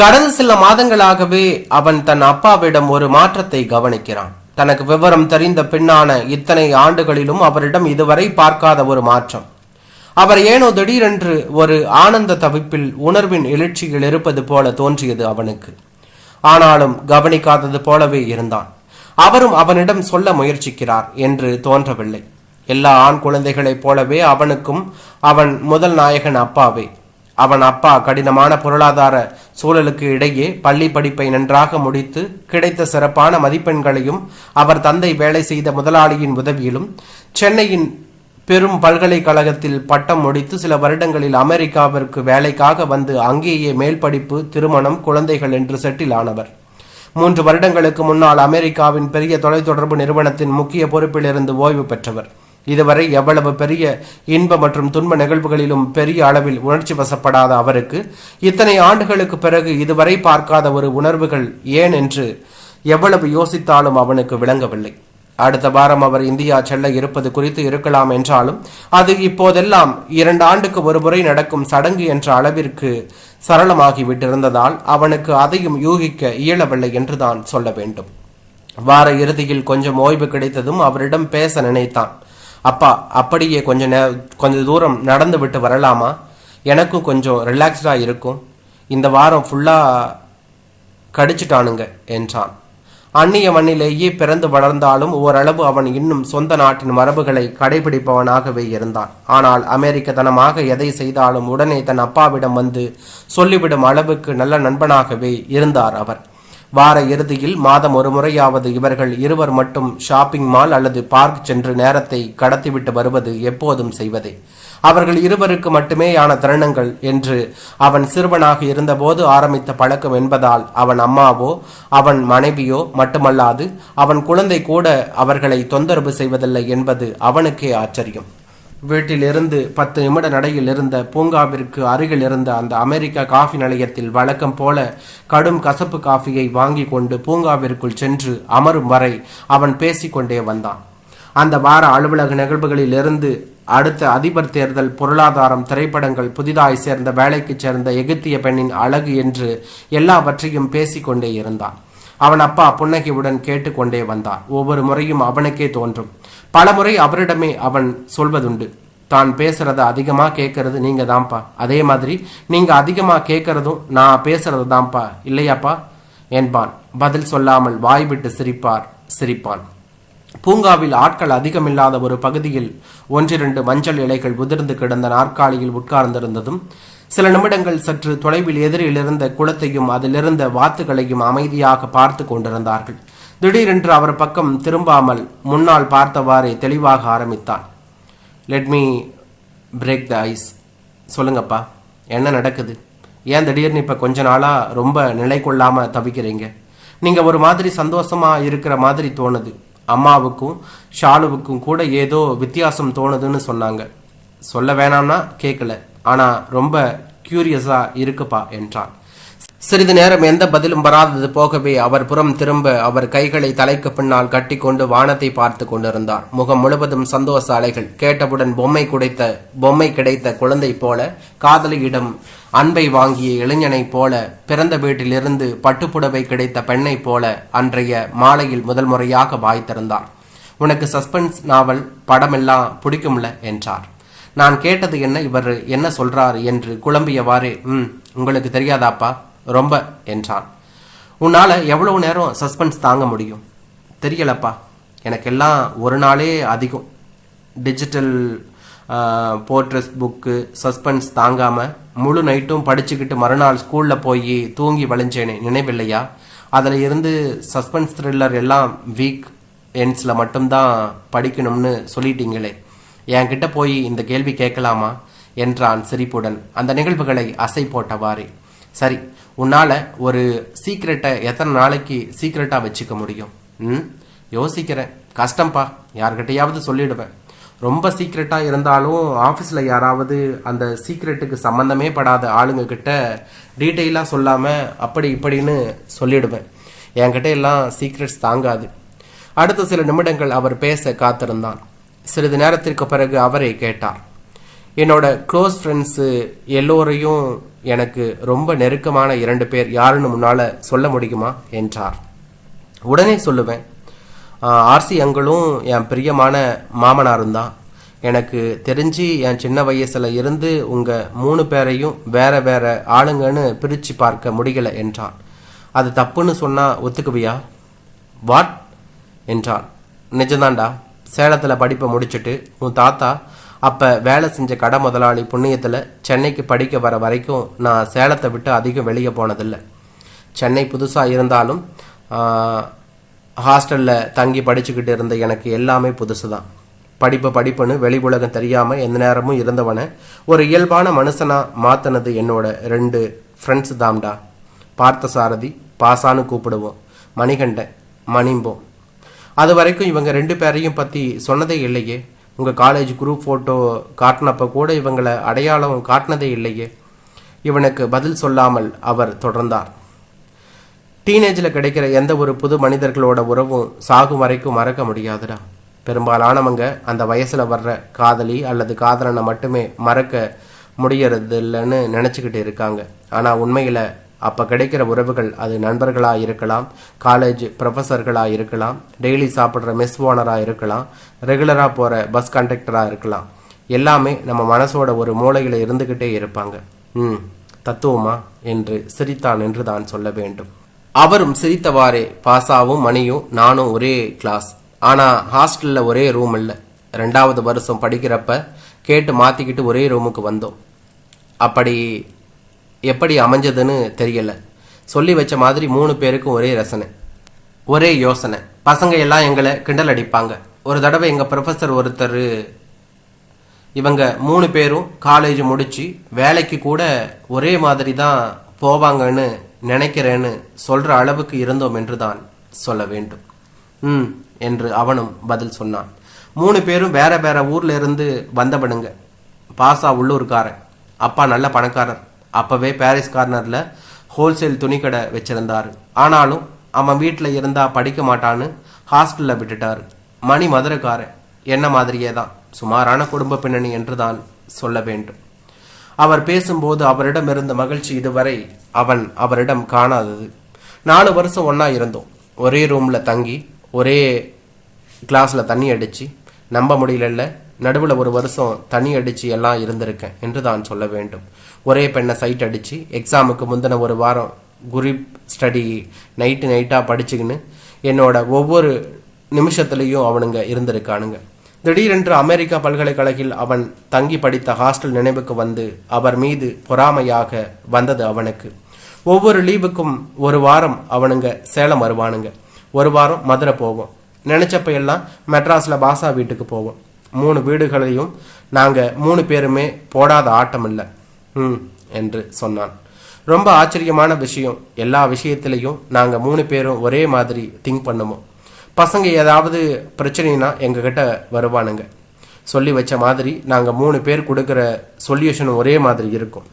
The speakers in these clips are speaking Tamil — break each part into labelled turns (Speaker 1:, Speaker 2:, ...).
Speaker 1: கடந்த சில மாதங்களாகவே அவன் தன் அப்பாவிடம் ஒரு மாற்றத்தை கவனிக்கிறான். தனக்கு விவரம் தெரிந்த பின்னான இத்தனை ஆண்டுகளிலும் அவரிடம் இதுவரை பார்க்காத ஒரு மாற்றம். அவர் ஏனோ திடீரென்று ஒரு ஆனந்த தவிப்பில் உணர்வின் எழுச்சியில் இருப்பது போல தோன்றியது அவனுக்கு. ஆனாலும் கவனிக்காதது போலவே இருந்தான். அவரும் அவனிடம் சொல்ல முயற்சிக்கிறார் என்று தோன்றவில்லை. எல்லா ஆண் குழந்தைகளைப் போலவே அவனுக்கும் அவன் முதல் நாயகன் அப்பாவே. அவன் அப்பா கடினமான பொருளாதார சூழலுக்கு இடையே பள்ளி படிப்பை நன்றாக முடித்து கிடைத்த சிறப்பான மதிப்பெண்களையும் அவர் தந்தை வேலை செய்த முதலாளியின் உதவியிலும் சென்னையின் பெரும் பல்கலைக்கழகத்தில் பட்டம் முடித்து சில வருடங்களில் அமெரிக்காவிற்கு வேலைக்காக வந்து அங்கேயே மேல் படிப்பு திருமணம் குழந்தைகள் என்று செட்டில் ஆனவர். மூன்று வருடங்களுக்கு முன்னால் அமெரிக்காவின் பெரிய தொலைத்தொடர்பு நிறுவனத்தின் முக்கிய பொறுப்பில் இருந்து ஓய்வு பெற்றவர். இதுவரை எவ்வளவு பெரிய இன்ப மற்றும் துன்ப நிகழ்வுகளிலும் பெரிய அளவில் உணர்ச்சி வசப்படாத அவருக்கு இத்தனை ஆண்டுகளுக்கு பிறகு இதுவரை பார்க்காத ஒரு உணர்வுகள் ஏன் என்று எவ்வளவு யோசித்தாலும் அவனுக்கு விளங்கவில்லை. அடுத்த வாரம் அவர் இந்தியா செல்ல இருப்பது குறித்து இருக்கலாம் என்றாலும் அது இப்போதெல்லாம் இரண்டு ஆண்டுக்கு ஒரு முறை நடக்கும் சடங்கு என்ற அளவிற்கு சரளமாகி விட்டிருந்ததால் அவனுக்கு அதையும் யூகிக்க இயலவில்லை என்றுதான் சொல்ல வேண்டும். வார இறுதியில் கொஞ்சம் ஓய்வு கிடைத்ததும் அவரிடம் பேச நினைத்தான். அப்பா அப்படியே கொஞ்ச நே கொஞ்ச தூரம் நடந்து விட்டு வரலாமா? எனக்கும் கொஞ்சம் ரிலாக்ஸ்டாக இருக்கும். இந்த வாரம் ஃபுல்லாக கடிச்சிட்டானுங்க என்றான். அந்நிய மண்ணிலேயே பிறந்து வளர்ந்தாலும் ஓரளவு அவன் இன்னும் சொந்த நாட்டின் மரபுகளை கடைபிடிப்பவனாகவே இருந்தான். ஆனால் அமெரிக்கத்தனமாக எதை செய்தாலும் உடனே தன் அப்பாவிடம் வந்து சொல்லிவிடும் அளவுக்கு நல்ல நண்பனாகவே இருந்தார் அவர். வார இறுதியில் மாதம் ஒரு முறையாவது இவர்கள் இருவர் மட்டும் ஷாப்பிங் மால் அல்லது பார்க் சென்று நேரத்தை கடத்திவிட்டு வருவது எப்போதும் செய்வதே. அவர்கள் இருவருக்கு மட்டுமேயான தருணங்கள் என்று அவன் சிறுவனாக இருந்தபோது ஆரம்பித்த பழக்கம் என்பதால் அவன் அம்மாவோ அவன் மனைவியோ மட்டுமல்லாது அவன் குழந்தை கூட அவர்களை தொந்தரவு செய்வதில்லை என்பது அவனுக்கே ஆச்சரியம். வீட்டிலிருந்து பத்து நிமிட நடையில் இருந்த பூங்காவிற்கு அருகில் இருந்த அந்த அமெரிக்க காஃபி நிலையத்தில் வழக்கம் போல கடும் கசப்பு காஃபியை வாங்கி கொண்டு பூங்காவிற்குள் சென்று அமரும் வரை அவன் பேசிக்கொண்டே வந்தான். அந்த வார அலுவலக நிகழ்வுகளில் இருந்து அடுத்த அதிபர் தேர்தல் பொருளாதாரம் திரைப்படங்கள் புதிதாய் சேர்ந்த வேலைக்கு சேர்ந்த எகிப்திய பெண்ணின் அழகு என்று எல்லாவற்றையும் பேசிக்கொண்டே இருந்தான். அவன் அப்பா புன்னகையுடன் கேட்டுக்கொண்டே வந்தான். ஒவ்வொரு முறையும் அவனுக்கே தோன்றும். பலமுறை அவரிடமே அவன் சொல்வதுண்டு. தான் பேசுறத அதிகமா கேட்கறது நீங்க தான்ப்பா அதே மாதிரி நீங்க அதிகமா கேட்கறதும் நான் பேசுறது தான்ப்பா. இல்லையாப்பா? என்பான். பதில் சொல்லாமல் வாய் விட்டு சிரிப்பார் சிரிப்பான். பூங்காவில் ஆட்கள் அதிகமில்லாத ஒரு பகுதியில் ஒன்றிரண்டு மஞ்சள் இலைகள் உதிர்ந்து கிடந்த நாற்காலியில் உட்கார்ந்திருந்ததும் சில நிமிடங்கள் சற்று தொலைவில் எதிரில் இருந்த குளத்தையும் அதிலிருந்த வாத்துகளையும் அமைதியாக பார்த்து கொண்டிருந்தார்கள். திடீரென்று அவர் பக்கம் திரும்பாமல் முன்னால் பார்த்தவாறே தெளிவாக ஆரம்பித்தான். Let me break the ice சொல்லுங்கப்பா என்ன நடக்குது? ஏன் திடீர்னு இப்போ கொஞ்ச நாளாக ரொம்ப நிலை கொள்ளாமல் தவிக்கிறீங்க? நீங்கள் ஒரு மாதிரி சந்தோஷமாக இருக்கிற மாதிரி தோணுது. அம்மாவுக்கும் ஷாலுவுக்கும் கூட ஏதோ வித்தியாசம் தோணுதுன்னு சொன்னாங்க. சொல்ல வேணாம்னா கேட்கல ஆனால் ரொம்ப க்யூரியஸாக இருக்குப்பா என்றான். சிறிது நேரம் எந்த பதிலும் வராதது போகவே அவர் புறம் திரும்ப அவர் கைகளை தலைக்கு பின்னால் கட்டிக்கொண்டு வானத்தை பார்த்து கொண்டிருந்தார். முகம் முழுவதும் சந்தோஷ அலைகள். கேட்டவுடன் பொம்மை குடைத்த பொம்மை கிடைத்த குழந்தை போல காதலியிடம் அன்பை வாங்கிய இளைஞனைப் போல பிறந்த வீட்டிலிருந்து பட்டுப்புடவை கிடைத்த பெண்ணைப் போல அன்றைய மாலையில் முதல் முறையாக வாய்த்திருந்தார் உனக்கு சஸ்பென்ஸ் நாவல் படமெல்லாம் பிடிக்கும்ல? என்றார். நான் கேட்டது என்ன? இவர் என்ன சொல்றார்? என்று குழம்பியவாறு ம் உங்களுக்கு தெரியாதாப்பா? ரொம்ப என்றான். உன்னால் எவ்வளவு நேரம் சஸ்பென்ஸ் தாங்க முடியும்? தெரியலப்பா. எனக்கெல்லாம் ஒரு நாளே அதிகம். டிஜிட்டல் போர்ட்ரஸ் புக்கு சஸ்பென்ஸ் தாங்காமல் முழு நைட்டும் படிச்சுக்கிட்டு மறுநாள் ஸ்கூலில் போய் தூங்கி வளைஞ்சேனே நினைவில்லையா? அதில் இருந்து சஸ்பென்ஸ் த்ரில்லர் எல்லாம் வீக் எண்ட்ஸில் மட்டும்தான் படிக்கணும்னு சொல்லிட்டீங்களே. என்கிட்ட போய் இந்த கேள்வி கேட்கலாமா? என்றான் சிரிப்புடன். அந்த நிகழ்வுகளை அசை போட்டவாறே சரி உன்னால் ஒரு சீக்ரெட்டை எத்தனை நாளைக்கு சீக்ரெட்டாக வச்சுக்க முடியும்? ம்? யோசிக்கிறேன். கஷ்டம்ப்பா யார்கிட்டையாவது சொல்லிடுவேன். ரொம்ப சீக்ரெட்டாக இருந்தாலும் ஆஃபீஸில் யாராவது அந்த சீக்ரெட்டுக்கு சம்மந்தமே படாத ஆளுங்க கிட்ட டீட்டெயிலாக சொல்லாமல் அப்படி இப்படின்னு சொல்லிடுவேன். என்கிட்ட எல்லாம் சீக்ரெட்ஸ் தாங்காது. அடுத்த சில நிமிடங்கள் அவர் பேச காத்திருந்தான். சிறிது நேரத்திற்கு பிறகு அவரை கேட்டார். என்னோட க்ளோஸ் ஃப்ரெண்ட்ஸு எல்லோரையும் எனக்கு ரொம்ப நெருக்கமான இரண்டு பேர் யாருன்னு முன்னால் சொல்ல முடியுமா என்றார். உடனே சொல்லுவேன் ஆர்சி அங்களும் என் பிரியமான மாமனாரும் தான் எனக்கு தெரிஞ்சு என் சின்ன வயசில் இருந்து உங்கள் மூணு பேரையும் வேற வேற ஆளுங்கன்னு பிரித்து பார்க்க முடியல என்றான் அது தப்புன்னு சொன்னால் ஒத்துக்குவியா? வாட் என்றான் நிஜம்தான்டா சேலத்தில் படிப்பை முடிச்சுட்டு உன் தாத்தா அப்போ வேலை செஞ்ச கடை முதலாளி புண்ணியத்தில் சென்னைக்கு படிக்க வர வரைக்கும் நான் சேலத்தை விட்டு அதிகம் வெளியே போனதில்லை. சென்னை புதுசாக இருந்தாலும் ஹாஸ்டலில் தங்கி படிச்சுக்கிட்டு இருந்த எனக்கு எல்லாமே புதுசு தான் படிப்பு படிப்புன்னு வெளி உலகம் தெரியாமல் எந்த நேரமும் இருந்தவனை ஒரு இயல்பான மனுஷனாக மாற்றினது என்னோட ரெண்டு ஃப்ரெண்ட்ஸ் தாம்டா. பார்த்தசாரதி பாசான்னு கூப்பிடுவோம். மணிகண்டன் மணிம்போம். அது வரைக்கும் இவங்க ரெண்டு பேரையும் பற்றி சொன்னதே இல்லையே. உங்கள் காலேஜ் குரூப் ஃபோட்டோ காட்டினப்ப கூட இவங்களை அடையாளம் காட்டினதே இல்லையே. இவனுக்கு பதில் சொல்லாமல் அவர் தொடர்ந்தார். டீனேஜில் கிடைக்கிற எந்த ஒரு புது மனிதர்களோட உறவும் சாகும் வரைக்கும் மறக்க முடியாதுடா. பெரும்பாலானவங்க அந்த வயசில் வர்ற காதலி அல்லது காதலனை மட்டுமே மறக்க முடியறது இல்லைன்னு நினச்சிக்கிட்டு இருக்காங்க. ஆனால் உண்மையில் அப்போ கிடைக்கிற உறவுகள் அது நண்பர்களாக இருக்கலாம் காலேஜ் ப்ரொஃபஸர்களாக இருக்கலாம் டெய்லி சாப்பிட்ற மெஸ் ஓனராக இருக்கலாம் ரெகுலராக போகிற பஸ் கண்டக்டராக இருக்கலாம். எல்லாமே நம்ம மனசோட ஒரு மூலையில் இருந்துக்கிட்டே இருப்பாங்க. ம் தத்துவமா என்று சிரித்தான் என்று தான் சொல்ல வேண்டும். அவரும் சிரித்தவாறே பாசாவும் மணியும் நானும் ஒரே கிளாஸ் ஆனால் ஹாஸ்டலில் ஒரே ரூம் இல்லை. ரெண்டாவது வருஷம் படிக்கிறப்ப கேட்டு மாற்றிக்கிட்டு ஒரே ரூமுக்கு வந்தோம். அப்படி எப்படி அமைஞ்சதுன்னு தெரியல. சொல்லி வச்ச மாதிரி மூணு பேருக்கும் ஒரே ரசனை. ஒரே யோசனை. பசங்க எல்லாம் எங்களை கிண்டல் அடிப்பாங்க. ஒரு தடவை எங்கள் ப்ரொஃபஸர் ஒருத்தர் இவங்க மூணு பேரும் காலேஜ் முடித்து வேலைக்கு கூட ஒரே மாதிரி தான் போவாங்கன்னு நினைக்கிறேன்னு சொல்கிற அளவுக்கு இருந்தோம் என்று தான் சொல்ல வேண்டும். ம் என்று அவனும் பதில் சொன்னான். மூணு பேரும் வேற வேற ஊர்ல இருந்து வந்தவனுங்க. பாசா உள்ளூர்காரன். அப்பா நல்ல பணக்காரர். அப்பவே பாரிஸ் கார்னரில் ஹோல்சேல் துணிக்கடை வச்சிருந்தார். ஆனாலும் அவன் வீட்டில் இருந்தால் படிக்க மாட்டான்னு ஹாஸ்டலில் விட்டுட்டார். மணி மதுரைக்காரன். என்ன மாதிரியே தான் சுமாரான குடும்ப பின்னணி என்று தான் சொல்ல வேண்டும். அவர் பேசும்போது அவரிடம் இருந்த மகிழ்ச்சி இதுவரை அவன் அவரிடம் காணாதது. நாலு வருஷம் ஒன்றா இருந்தோம். ஒரே ரூமில் தங்கி ஒரே கிளாஸில் தண்ணி அடித்து நம்ப முடியலல்ல. நடுவில் ஒரு வருஷம் தண்ணி அடித்து எல்லாம் இருந்திருக்கேன் என்று தான் சொல்ல வேண்டும். ஒரே பெண்ணை சைட் அடித்து எக்ஸாமுக்கு முந்தின ஒரு வாரம் குரூப் ஸ்டடி நைட்டு நைட்டாக படிச்சுக்கின்னு என்னோட ஒவ்வொரு நிமிஷத்துலேயும் அவனுங்க இருந்திருக்கானுங்க. திடீரென்று அமெரிக்கா பல்கலைக்கழகில் அவன் தங்கி படித்த ஹாஸ்டல் நினைவுக்கு வந்து அவர் மீது பொறாமையாக வந்தது அவனுக்கு. ஒவ்வொரு லீவுக்கும் ஒரு வாரம் அவனுங்க சேலம் வருவானுங்க. ஒரு வாரம் மதுரை போவோம். நினைச்சப்ப எல்லாம் மெட்ராஸ்ல பாசா வீட்டுக்கு போவோம். மூணு வீடுகளையும் நாங்கள் மூணு பேருமே போடாத ஆட்டம் இல்லை ம் என்று சொன்னான். ரொம்ப ஆச்சரியமான விஷயம். எல்லா விஷயத்திலையும் நாங்கள் மூணு பேரும் ஒரே மாதிரி திங்க் பண்ணுவோம் பசங்க ஏதாவது பிரச்சனைனா எங்ககிட்ட வருவானுங்க. சொல்லி வச்ச மாதிரி நாங்கள் மூணு பேர் கொடுக்குற சொல்யூஷன் ஒரே மாதிரி இருக்கும்.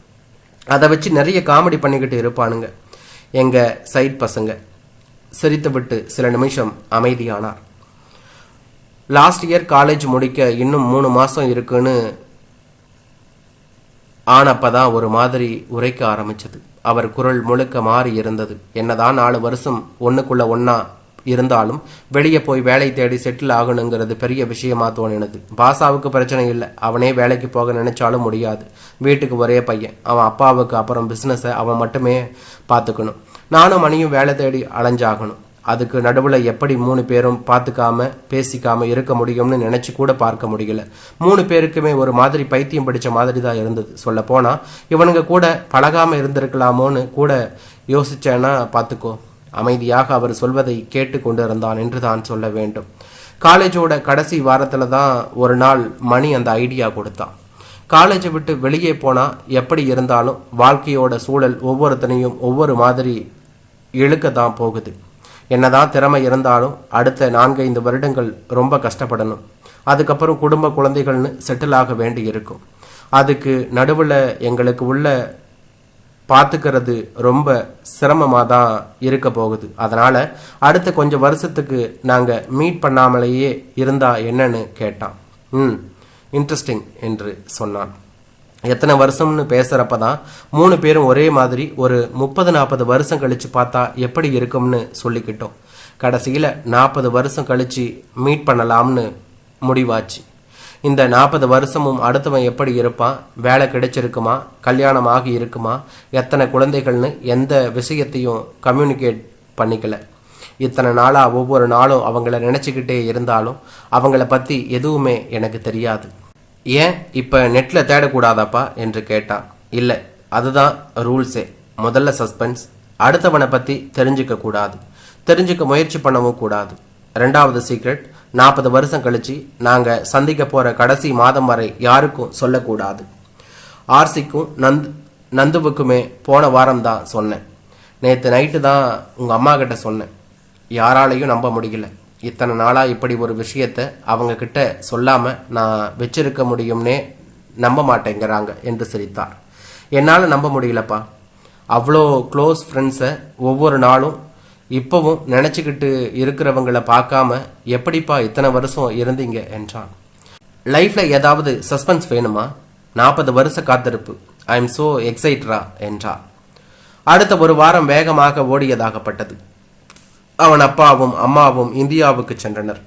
Speaker 1: அதை வச்சு நிறைய காமெடி பண்ணிக்கிட்டு இருப்பானுங்க. எங்கள் சைட் பசங்க. சிரித்து விட்டு சில நிமிஷம் அமைதியானார். லாஸ்ட் இயர் காலேஜ் முடிக்க இன்னும் மூணு மாதம் இருக்குன்னு ஆனப்போ தான் ஒரு மாதிரி உரைக்க ஆரம்பிச்சது. அவர் குரல் முழுக்க மாறி இருந்தது. என்னதான் நாலு வருஷம் ஒன்றுக்குள்ளே ஒன்றா இருந்தாலும் வெளியே போய் வேலை தேடி செட்டில் ஆகணுங்கிறது பெரிய விஷயமா தோணினது. பாசாவுக்கு பிரச்சனை இல்லை. அவனே வேலைக்கு போக நினைச்சாலும் முடியாது. வீட்டுக்கு ஒரே பையன். அவன் அப்பாவுக்கு அப்புறம் பிஸ்னஸை அவன் மட்டுமே பார்த்துக்கணும். நானும் மணியும் வேலை தேடி அலைஞ்சாகணும். அதுக்கு நடுவில் எப்படி மூணு பேரும் பார்த்துக்காம பேசிக்காம இருக்க முடியும்னு நினச்சி கூட பார்க்க முடியல. மூணு பேருக்குமே ஒரு மாதிரி பைத்தியம் பிடிச்ச மாதிரி தான் இருந்தது. சொல்ல போனால் இவனுங்க கூட பழகாமல் இருந்திருக்கலாமோன்னு கூட யோசிச்சேன்னா பார்த்துக்கோ. அமைதியாக அவர் சொல்வதை கேட்டு கொண்டு இருந்தான் என்று தான் சொல்ல வேண்டும். காலேஜோட கடைசி வாரத்தில் தான் ஒரு நாள் மணி அந்த ஐடியா கொடுத்தான். காலேஜை விட்டு வெளியே போனால் எப்படி இருந்தாலும் வாழ்க்கையோட சூழல் ஒவ்வொருத்தனையும் ஒவ்வொரு மாதிரி இழுக்க தான் போகுது. என்னதான் திறமை இருந்தாலும் அடுத்த நான்கைந்து வருடங்கள் ரொம்ப கஷ்டப்படணும். அதுக்கப்புறம் குடும்ப குழந்தைகள்னு செட்டில் ஆக வேண்டி இருக்கும் அதுக்கு நடுவில் எங்களுக்கு உள்ள பார்த்துக்கிறது ரொம்ப சிரமமாக தான் இருக்க போகுது. அதனால் அடுத்த கொஞ்சம் வருஷத்துக்கு நாங்கள் மீட் பண்ணாமலேயே இருந்தா என்னன்னு கேட்டான். ம் இன்ட்ரெஸ்டிங் என்று சொன்னான். எத்தனை வருஷம்னு பேசுகிறப்ப தான் மூணு பேரும் ஒரே மாதிரி ஒரு முப்பது நாற்பது வருஷம் கழித்து பார்த்தா எப்படி இருக்கும்னு சொல்லிக்கிட்டோம். கடைசியில் நாற்பது வருஷம் கழித்து மீட் பண்ணலாம்னு முடிவாச்சு. இந்த நாற்பது வருஷமும் அடுத்தவன் எப்படி இருப்பான்? வேலை கிடைச்சிருக்குமா? கல்யாணம் ஆகி இருக்குமா? எத்தனை குழந்தைகள்னு எந்த விஷயத்தையும் கம்யூனிகேட் பண்ணிக்கல. இத்தனை நாளாக ஒவ்வொரு நாளும் அவங்கள நினச்சிக்கிட்டே இருந்தாலும் அவங்கள பற்றி எதுவுமே எனக்கு தெரியாது. ஏன் இப்போ நெட்டில் தேடக்கூடாதாப்பா என்று கேட்டான் இல்லை அதுதான் ரூல்ஸே. முதல்ல சஸ்பென்ஸ் அடுத்தவனை பற்றி தெரிஞ்சுக்க கூடாது. தெரிஞ்சுக்க முயற்சி பண்ணவும் கூடாது. ரெண்டாவது சீக்ரெட் நாற்பது வருஷம் கழிச்சு நாங்கள் சந்திக்க போகிற கடைசி மாதம் வரை யாருக்கும் சொல்லக்கூடாது. ஆர்சிக்கும் நந்த் நந்துவுக்குமே போன வாரம் தான் சொன்னேன். நேற்று நைட்டு தான் உங்கள் அம்மா கிட்ட சொன்னேன். யாராலையும் நம்ப முடியல. இத்தனை நாளாக இப்படி ஒரு விஷயத்த அவங்கக்கிட்ட சொல்லாமல் நான் வச்சிருக்க முடியும்னே நம்ப மாட்டேங்கிறாங்க என்று சிரித்தார். என்னால் நம்ப முடியலப்பா. அவ்வளோ க்ளோஸ் ஃப்ரெண்ட்ஸை ஒவ்வொரு நாளும் இப்போவும் நினச்சிக்கிட்டு இருக்கிறவங்கள பார்க்காம எப்படிப்பா இத்தனை வருஷம் இருந்தீங்க என்றான். லைஃப்பில் ஏதாவது சஸ்பென்ஸ் வேணுமா? நாற்பது வருஷ காத்திருப்பு. ஐ எம் ஸோ எக்ஸைட்ரா என்றார். அடுத்த ஒரு வாரம் வேகமாக ஓடியதாகப்பட்டது. அவன் அப்பாவும் அம்மாவும் இந்தியாவுக்கு சென்றனர்.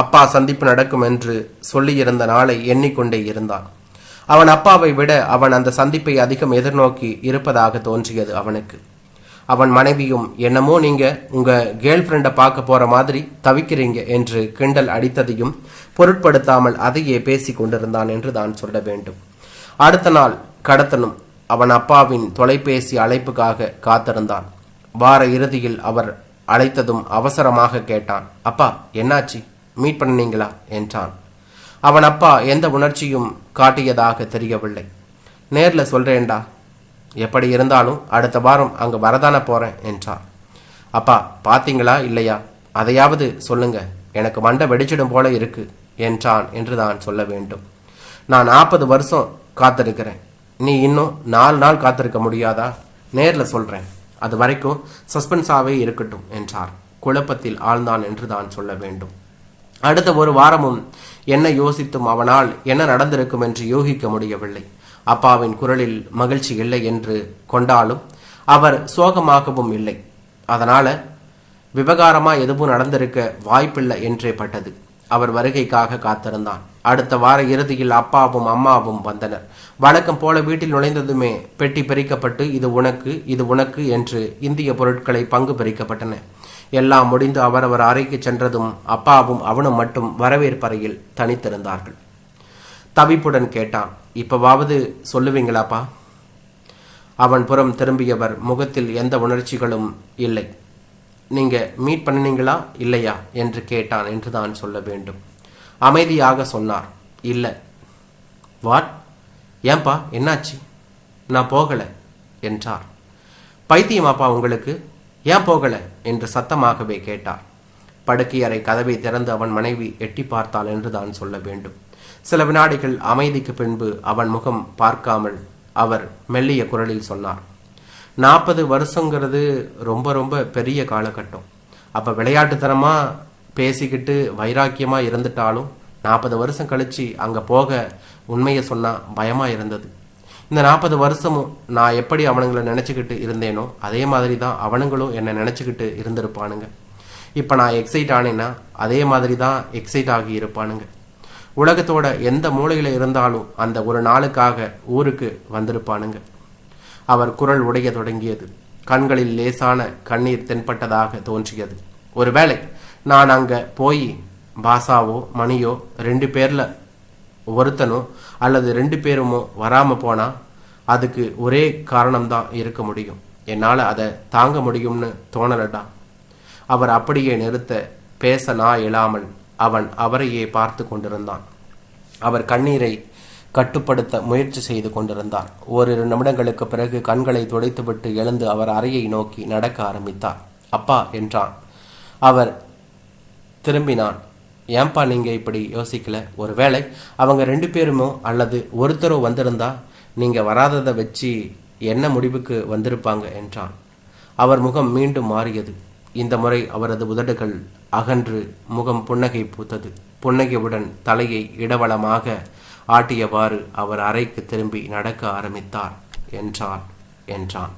Speaker 1: அப்பா சந்திப்பு நடக்கும் என்று சொல்லியிருந்த நாளை எண்ணிக்கொண்டே இருந்தான். அவன் அப்பாவை விட அவன் அந்த சந்திப்பை அதிகம் எதிர்நோக்கி இருப்பதாக தோன்றியது அவனுக்கு. அவன் மனைவியும் என்னமோ நீங்க உங்க கேர்ள் ஃப்ரெண்டை பார்க்க போற மாதிரி தவிக்கிறீங்க என்று கிண்டல் அடித்ததையும் பொருட்படுத்தாமல் அதையே பேசி கொண்டிருந்தான் என்று தான் சொல்ல வேண்டும். அடுத்த நாள் கடத்தனும் அவன் அப்பாவின் தொலைபேசி அழைப்புக்காக காத்திருந்தான். வார இறுதியில் அவர் அழைத்ததும் அவசரமாக கேட்டான் அப்பா என்னாச்சு? மீட் பண்ணீங்களா என்றான். அவன் அப்பா எந்த உணர்ச்சியும் காட்டியதாக தெரியவில்லை. நேர்ல சொல்றேன்டா. எப்படி இருந்தாலும் அடுத்த வாரம் அங்கே வரதான போறேன் என்றார் அப்பா பாத்தீங்களா இல்லையா? அதையாவது சொல்லுங்க. எனக்கு மண்டை வெடிச்சிடும் போல இருக்கு என்றான் என்று தான் சொல்ல வேண்டும். நான் நாற்பது வருஷம் காத்திருக்கிறேன். நீ இன்னும் நாலு நாள் காத்திருக்க முடியாதா? நேர்ல சொல்றேன். அது வரைக்கும் சஸ்பென்ஸாகவே இருக்கட்டும் என்றார். குழப்பத்தில் ஆழ்ந்தான் என்று தான் சொல்ல வேண்டும். அடுத்த ஒரு வாரமும் என்ன யோசித்தும் அவனால் என்ன நடந்திருக்கும் என்று யூகிக்க முடியவில்லை. அப்பாவின் குரலில் மகிழ்ச்சி இல்லை என்று கொண்டாலும் அவர் சோகமாகவும் இல்லை. அதனால விவகாரமாக எதுவும் நடந்திருக்க வாய்ப்பில்லை என்றே பட்டது. அவர் வருகைக்காக காத்திருந்தான். அடுத்த வார இறுதியில் அப்பாவும் அம்மாவும் வந்தனர். வழக்கம் போல வீட்டில் நுழைந்ததுமே பெட்டி பிரிக்கப்பட்டு இது உனக்கு இது உனக்கு என்று இந்திய பொருட்களை பங்கு பிரிக்கப்பட்டன. எல்லாம் முடிந்து அவரவர் அறைக்கு சென்றதும் அப்பாவும் அவனும் மட்டும் வரவேற்பறையில் தனித்திருந்தார்கள். தவிப்புடன் கேட்டான் இப்பவாவது சொல்லுவீங்களாப்பா? அவன் புறம் திரும்பியவர் முகத்தில் எந்த உணர்ச்சிகளும் இல்லை. நீங்கள் மீட் பண்ணினீங்களா? இல்லையா? என்று கேட்டான் என்று தான் சொல்ல வேண்டும். அமைதியாக சொன்னார். இல்லை. வாட் ஏன்பா? என்னாச்சு? நான் போகலை என்றார். பைத்தியமாப்பா உங்களுக்கு? ஏன் போகலை? என்று சத்தமாகவே கேட்டார். படுக்கையறை கதவை திறந்து அவன் மனைவி எட்டி பார்த்தாள் என்று தான் சொல்ல வேண்டும். சில வினாடிகள் அமைதிக்கு பின்பு அவன் முகம் பார்க்காமல் அவர் மெல்லிய குரலில் சொன்னார். நாற்பது வருஷங்கிறது ரொம்ப ரொம்ப பெரிய காலகட்டம். அப்போ விளையாட்டுத்தனமாக பேசிக்கிட்டு வைராக்கியமாக இருந்துட்டாலும் நாற்பது வருஷம் கழித்து அங்கே போக உண்மையை சொன்னால் பயமாக இருந்தது. இந்த நாற்பது வருஷமும் நான் எப்படி அவனுங்களை நினச்சிக்கிட்டு இருந்தேனோ அதே மாதிரி தான் அவனுங்களும் என்னை நினச்சிக்கிட்டு இருந்திருப்பானுங்க. இப்போ நான் எக்ஸைட் ஆனேன்னா அதே மாதிரி தான் எக்ஸைட் ஆகி இருப்பானுங்க. உலகத்தோட எந்த மூலையில் இருந்தாலும் அந்த ஒரு நாளுக்காக ஊருக்கு வந்திருப்பானுங்க. அவர் குரல் உடைய தொடங்கியது. கண்களில் லேசான கண்ணீர் தென்பட்டதாக தோன்றியது. ஒருவேளை நான் அங்க போய் பாசாவோ மணியோ ரெண்டு பேர்ல ஒருத்தனோ அல்லது ரெண்டு பேருமோ வராம போனா அதுக்கு ஒரே காரணம்தான் இருக்க முடியும். என்னால் அதை தாங்க முடியும்னு தோணலடா. அவர் அப்படியே நிறுத்த பேச நான் இயலாமல் அவன் அவரையே பார்த்து கொண்டிருந்தான். அவர் கண்ணீரை கட்டுப்படுத்த முயற்சி செய்து கொண்டிருந்தார். ஓரிரு நிமிடங்களுக்கு பிறகு கண்களை துடைத்துவிட்டு எழுந்து அவர் அறையை நோக்கி நடக்க ஆரம்பித்தார். அப்பா என்றான். அவர் திரும்பினான். ஏன்பா நீங்க இப்படி யோசிக்கல? ஒருவேளை அவங்க ரெண்டு பேருமோ அல்லது ஒருத்தரோ வந்திருந்தா நீங்க வராததை வச்சு என்ன முடிவுக்கு வந்திருப்பாங்க? என்றான். அவர் முகம் மீண்டும் மாறியது. இந்த முறை அவரது உதடுகள் அகன்று முகம் புன்னகை பூத்தது. புன்னகையுடன் தலையை இடவளமாக ஆட்டியவாறு அவர் அறைக்கு திரும்பி நடக்க ஆரம்பித்தார். என்றான் என்றான்.